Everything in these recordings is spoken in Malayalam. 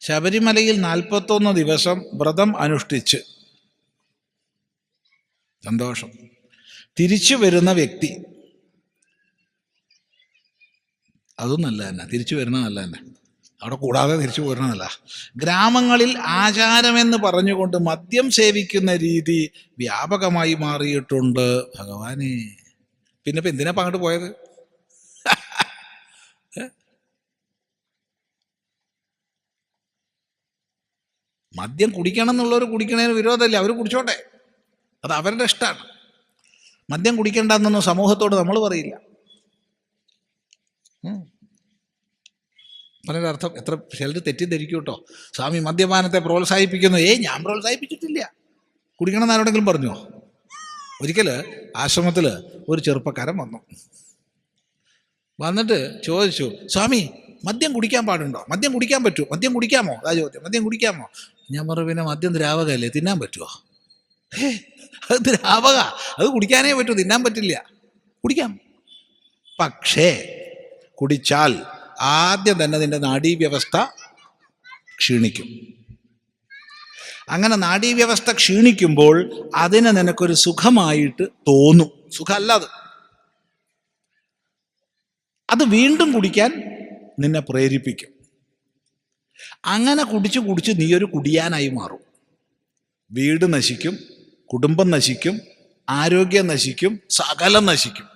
ശബരിമലയിൽ നാൽപ്പത്തൊന്ന് ദിവസം വ്രതം അനുഷ്ഠിച്ച്. സന്തോഷം. തിരിച്ചു വരുന്ന വ്യക്തി. അതും നല്ല തന്നെ. തിരിച്ചു വരുന്ന നല്ല തന്നെ. അവിടെ കൂടാതെ തിരിച്ചു പോരണമല്ല ഗ്രാമങ്ങളിൽ ആചാരമെന്ന് പറഞ്ഞുകൊണ്ട് മദ്യം സേവിക്കുന്ന രീതി വ്യാപകമായി മാറിയിട്ടുണ്ട്. ഭഗവാനെ. പിന്നെ ഇപ്പം എന്തിനാ അങ്ങോട്ട് പോയത്? മദ്യം കുടിക്കണം എന്നുള്ളവർ കുടിക്കണതിന് വിരോധമല്ലേ? അവർ കുടിച്ചോട്ടെ. അത് അവരുടെ ഇഷ്ടമാണ് മദ്യം കുടിക്കേണ്ടെന്നൊന്നും സമൂഹത്തോട് നമ്മൾ പറയില്ല. പലരർത്ഥം എത്ര ചിലർ തെറ്റിദ്ധരിക്കും കേട്ടോ. സ്വാമി മദ്യപാനത്തെ പ്രോത്സാഹിപ്പിക്കുന്നു. ഏയ് ഞാൻ പ്രോത്സാഹിപ്പിച്ചിട്ടില്ല. കുടിക്കണം എന്ന് ആരോടെങ്കിലും പറഞ്ഞോ? ഒരിക്കൽ ആശ്രമത്തിൽ ഒരു ചെറുപ്പക്കാരൻ വന്നു. വന്നിട്ട് ചോദിച്ചു സ്വാമി മദ്യം കുടിക്കാൻ പാടുണ്ടോ? മദ്യം കുടിക്കാൻ പറ്റുമോ മദ്യം കുടിക്കാമോ? അതാ ചോദ്യം. മദ്യം കുടിക്കാമോ? ഞാൻ പറഞ്ഞു പിന്നെ മദ്യം ദ്രാവകമല്ലേ തിന്നാൻ പറ്റുമോ അത് ദ്രാവക. അത് കുടിക്കാനേ പറ്റൂ തിന്നാൻ പറ്റില്ല. കുടിക്കാം. പക്ഷേ കുടിച്ചാൽ ആദ്യം തന്നെ നിന്റെ നാഡീവ്യവസ്ഥ ക്ഷീണിക്കും. അങ്ങനെ നാഡീവ്യവസ്ഥ ക്ഷീണിക്കുമ്പോൾ അതിനെ നിനക്കൊരു സുഖമായിട്ട് തോന്നും. സുഖമല്ല അത് അത് വീണ്ടും കുടിക്കാൻ നിന്നെ പ്രേരിപ്പിക്കും. അങ്ങനെ കുടിച്ച് കുടിച്ച് നീ ഒരു കുടിയാനായി മാറും. വീട് നശിക്കും കുടുംബം നശിക്കും ആരോഗ്യം നശിക്കും സകലം നശിക്കും.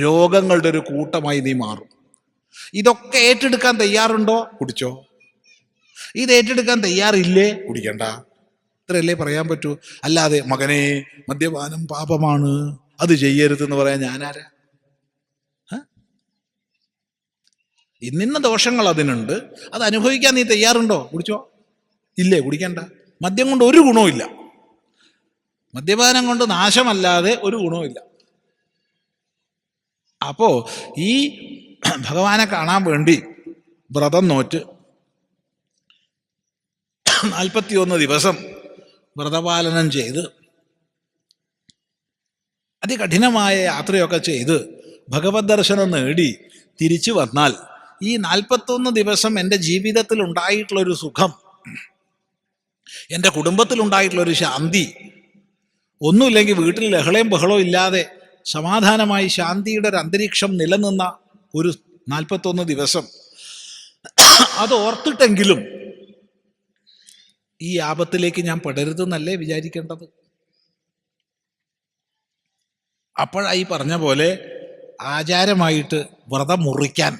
രോഗങ്ങളുടെ ഒരു കൂട്ടമായി നീ മാറും. ഇതൊക്കെ ഏറ്റെടുക്കാൻ തയ്യാറുണ്ടോ? കുടിച്ചോ. ഇത് ഏറ്റെടുക്കാൻ തയ്യാറില്ലേ? കുടിക്കണ്ട. ഇത്രയല്ലേ പറയാൻ പറ്റൂ. അല്ലാതെ മകനെ മദ്യപാനം പാപമാണ്. അത് ചെയ്യരുത് ചെയ്യരുതെന്ന് പറയാൻ ഞാനാരാ? ഇന്നിന്ന ദോഷങ്ങൾ അതിനുണ്ട്. അത് അനുഭവിക്കാൻ നീ തയ്യാറുണ്ടോ? കുടിച്ചോ? ഇല്ലേ കുടിക്കണ്ട. മദ്യം കൊണ്ട് ഒരു ഗുണവുമില്ല മദ്യപാനം കൊണ്ട് നാശമല്ലാതെ ഒരു ഗുണവുമില്ല അപ്പോ ഈ ഭഗവാനെ കാണാൻ വേണ്ടി വ്രതം നോറ്റ് നാൽപ്പത്തിയൊന്ന് ദിവസം വ്രതപാലനം ചെയ്ത് അതികഠിനമായ യാത്രയൊക്കെ ചെയ്ത് ഭഗവത് ദർശനം നേടി തിരിച്ചു വന്നാൽ ഈ നാൽപ്പത്തൊന്ന് ദിവസം എന്റെ ജീവിതത്തിൽ ഉണ്ടായിട്ടുള്ളൊരു സുഖം എന്റെ കുടുംബത്തിൽ ഉണ്ടായിട്ടുള്ളൊരു ശാന്തി ഒന്നുമില്ലെങ്കിൽ വീട്ടിൽ ലഹളയും ബഹളവും ഇല്ലാതെ സമാധാനമായി ശാന്തിയുടെ ഒരു അന്തരീക്ഷം നിലനിന്ന ഒരു നാൽപ്പത്തൊന്ന് ദിവസം. അത് ഓർത്തിട്ടെങ്കിലും ഈ ആപത്തിലേക്ക് ഞാൻ പെടരുതെന്നല്ലേ വിചാരിക്കേണ്ടത്? അപ്പോഴായി പറഞ്ഞ പോലെ ആചാരമായിട്ട് വ്രതം മുറിക്കാൻ.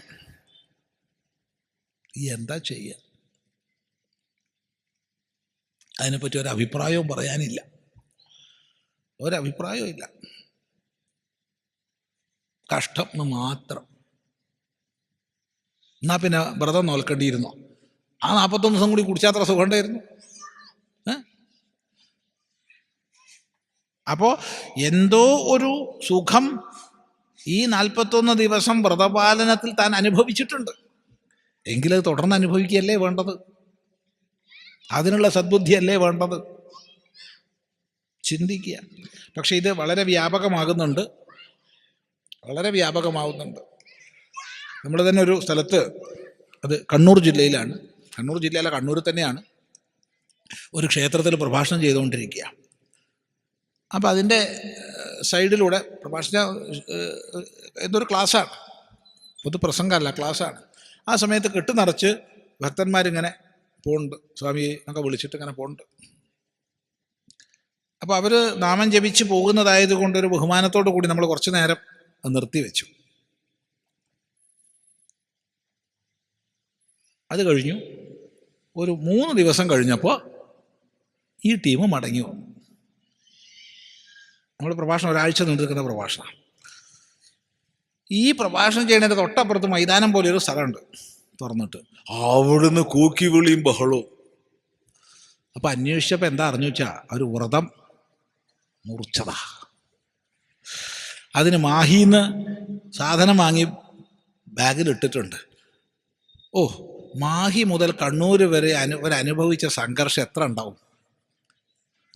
എന്താ ചെയ്യുക അതിനെപ്പറ്റി ഒരു അഭിപ്രായവും പറയാനില്ല. ഒരഭിപ്രായവും ഇല്ല. കഷ്ടം എന്ന് മാത്രം. എന്നാ പിന്നെ വ്രതം നോൽക്കേണ്ടിയിരുന്നോ? ആ നാൽപ്പത്തൊന്ന് ദിവസം കൂടി കുടിച്ചാത്ര സുഖം ഉണ്ടായിരുന്നു ഏ? അപ്പോ എന്തോ ഒരു സുഖം ഈ നാൽപ്പത്തൊന്ന് ദിവസം വ്രതപാലനത്തിൽ താൻ അനുഭവിച്ചിട്ടുണ്ട്. എങ്കിലത് തുടർന്ന് അനുഭവിക്കുകയല്ലേ വേണ്ടത്? അതിനുള്ള സദ്ബുദ്ധിയല്ലേ വേണ്ടത്? ചിന്തിക്കുക. പക്ഷെ ഇത് വളരെ വ്യാപകമാകുന്നുണ്ട്. വളരെ വ്യാപകമാവുന്നുണ്ട്. നമ്മൾ തന്നെ ഒരു സ്ഥലത്ത് അത് കണ്ണൂർ ജില്ലയിലാണ്. കണ്ണൂർ ജില്ലയിലെ കണ്ണൂർ തന്നെയാണ് ഒരു ക്ഷേത്രത്തിൽ പ്രഭാഷണം ചെയ്തുകൊണ്ടിരിക്കുക. അപ്പം അതിന്റെ സൈഡിലൂടെ പ്രഭാഷണ എന്തൊരു ക്ലാസ്സാണ്. പൊതു പ്രസംഗമല്ല ക്ലാസ്സാണ്. ആ സമയത്ത് കെട്ട് നിറച്ച് ഭക്തന്മാരിങ്ങനെ പോകുന്നുണ്ട് സ്വാമി എന്നൊക്കെ വിളിച്ചിട്ട് ഇങ്ങനെ പോകുന്നുണ്ട് അപ്പോൾ അവർ നാമം ജപിച്ച് പോകുന്നതായത് കൊണ്ട് ഒരു ബഹുമാനത്തോടു കൂടി നമ്മൾ കുറച്ച് നേരം നിർത്തി വെച്ചു. അത് കഴിഞ്ഞു. ഒരു മൂന്ന് ദിവസം കഴിഞ്ഞപ്പോൾ ഈ ടീം മടങ്ങി വന്നു. നമ്മൾ പ്രഭാഷണം ഒരാഴ്ച നീണ്ടിരിക്കുന്ന പ്രഭാഷണം. ഈ പ്രഭാഷണം ചെയ്യുന്നതിന്റെ തൊട്ടപ്പുറത്ത് മൈതാനം പോലെ ഒരു സ്ഥലമുണ്ട് തുറന്നിട്ട്. അവിടുന്ന് കൂക്കി വിളിയും ബഹളവും. അപ്പം അന്വേഷിച്ചപ്പോൾ എന്താ അറിഞ്ഞു വെച്ചാ ഒരു വ്രതം മുറിച്ചതാ. അതിന് മാഹിന്ന് സാധനം വാങ്ങി ബാഗിൽ ഇട്ടിട്ടുണ്ട്. ഓ മാഹി മുതൽ കണ്ണൂർ വരെ അനു അനുഭവിച്ച സംഘർഷം എത്ര ഉണ്ടാവും?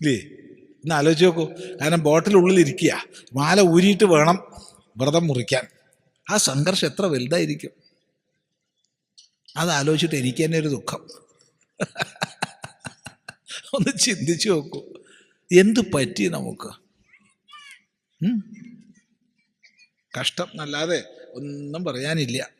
ഇല്ലേ? ഇന്ന് ആലോചിച്ച് നോക്കൂ. കാരണം ബോട്ടിലുള്ളിൽ ഇരിക്കുക. മാല ഊരിയിട്ട് വേണം വ്രതം മുറിക്കാൻ. ആ സംഘർഷം എത്ര വലുതായിരിക്കും. അത് ആലോചിച്ചിട്ട് എനിക്ക് തന്നെ ഒരു ദുഃഖം. ഒന്ന് ചിന്തിച്ചു നോക്കൂ. എന്ത് പറ്റി നമുക്ക്? കഷ്ടം എന്നല്ലാതെ ഒന്നും പറയാനില്ല.